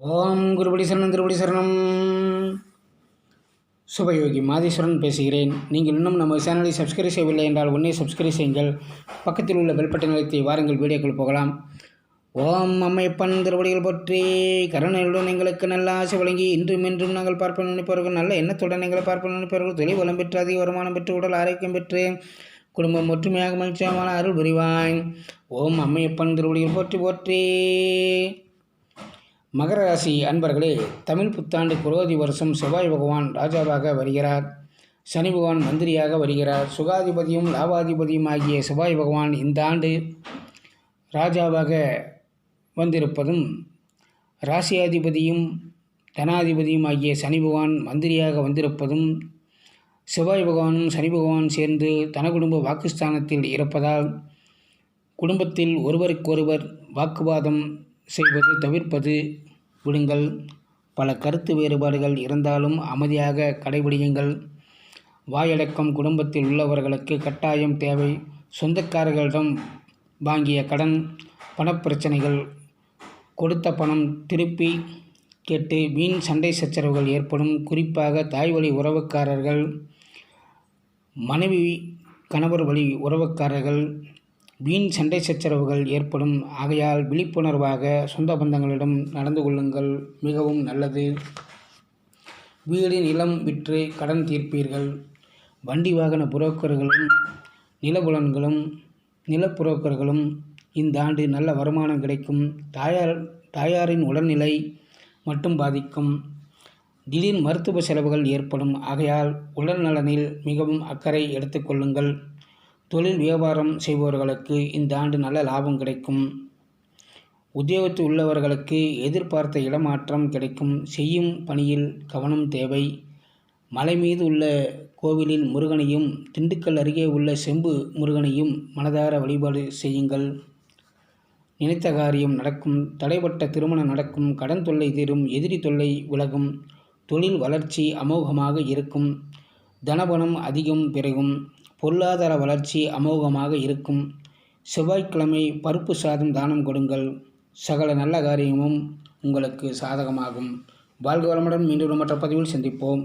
ஓம் குருபடி சரணம் திருபடி சரணம் சுபயோகி மாதீஸ்வரன் பேசுகிறேன். நீங்கள் இன்னும் நம்ம சேனலை சப்ஸ்கிரைப் செய்யவில்லை என்றால் உடனே சப்ஸ்கிரைப் செய்யுங்கள். பக்கத்தில் உள்ள பெல்பட்டை நிலையத்தை வாருங்கள் வீடியோக்கள் போகலாம். ஓம் அம்மையப்பன் திருவடிகள் பற்றி கருணையுடன் எங்களுக்கு நல்ல ஆசை வழங்கி இன்றும் இன்றும் நாங்கள் பார்ப்போம் நினைப்பவர்கள் நல்ல எண்ணத்துடன் எங்களை பார்ப்போம் நினைப்பவர்கள் தொழில் வளம் பெற்று அதிக வருமானம் பெற்று உடல் ஆரோக்கியம் பெற்று குடும்பம் ஒற்றுமையாக மகிழ்ச்சியமான அருள் புரிவாய். ஓம் அம்மையப்பன் திருவடிகள் போற்றி போற்றி. மகர ராசி அன்பர்களே தமிழ் புத்தாண்டு குரோதி வருஷம் செவ்வாய் பகவான் ராஜாவாக வருகிறார். சனி பகவான் மந்திரியாக வருகிறார். சுகாதிபதியும் லாபாதிபதியும் ஆகிய செவ்வாய் பகவான் இந்த ஆண்டு ராஜாவாக வந்திருப்பதும் ராசியாதிபதியும் தனாதிபதியும் ஆகிய சனி பகவான் மந்திரியாக வந்திருப்பதும் செவ்வாய் பகவானும் சனி பகவான் சேர்ந்து தன குடும்ப வாக்குஸ்தானத்தில் இருப்பதால் குடும்பத்தில் ஒருவருக்கொருவர் வாக்குவாதம் செய்வது தவிர்ப்பது விடுங்கள். பல கருத்து வேறுபாடுகள் இருந்தாலும் அமைதியாக கடைபிடியுங்கள். வாயடக்கம் குடும்பத்தில் உள்ளவர்களுக்கு கட்டாயம் தேவை. சொந்தக்காரர்களிடம் வாங்கிய கடன் பணப்பிரச்சனைகள் கொடுத்த பணம் திருப்பி கேட்டு வீண் சண்டை சச்சரவுகள் ஏற்படும். குறிப்பாக தாய் வழி உறவுக்காரர்கள் மனைவி கணவர் வழி உறவுக்காரர்கள் வீண் சண்டை சச்சரவுகள் ஏற்படும். ஆகையால் விழிப்புணர்வாக சொந்த பந்தங்களிடம் நடந்து கொள்ளுங்கள். மிகவும் நல்லது. வீடு நிலம் விற்று கடன் தீர்ப்பீர்கள். வண்டி வாகன புரோக்கர்களும் நிலபுலன்களும் நிலப்புரோக்கர்களும் இந்த ஆண்டு நல்ல வருமானம் கிடைக்கும். தாயார் தாயாரின் உடல்நிலை மட்டும் பாதிக்கும். திடீர் மருத்துவ செலவுகள் ஏற்படும். ஆகையால் உடல் நலனில் மிகவும் அக்கறை எடுத்துக்கொள்ளுங்கள் தொழில் வியாபாரம் செய்பவர்களுக்கு இந்த ஆண்டு நல்ல லாபம் கிடைக்கும். உத்தியோகத்தில் உள்ளவர்களுக்கு எதிர்பார்த்த இடமாற்றம் கிடைக்கும். செய்யும் பணியில் கவனம் தேவை. மலை மீது உள்ள கோவிலில் முருகனையும் திண்டுக்கல் அருகே உள்ள செம்பு முருகனையும் மனதார வழிபாடு செய்யுங்கள். நினைத்த காரியம் நடக்கும். தடைப்பட்ட திருமணம் நடக்கும். கடன் தொல்லை தீரும். எதிரி தொல்லை விலகும். தொழில் வளர்ச்சி அமோகமாக இருக்கும். தனபணம் அதிகம் பெருகும். பொருளாதார வளர்ச்சி அமோகமாக இருக்கும். செவ்வாய்க்கிழமை பருப்பு சாதம் தானம் கொடுங்கள். சகல நல்ல காரியமும் உங்களுக்கு சாதகமாகும். வாழ்க வளமுடன் மீண்டும் மற்ற பதிவில் சந்திப்போம்.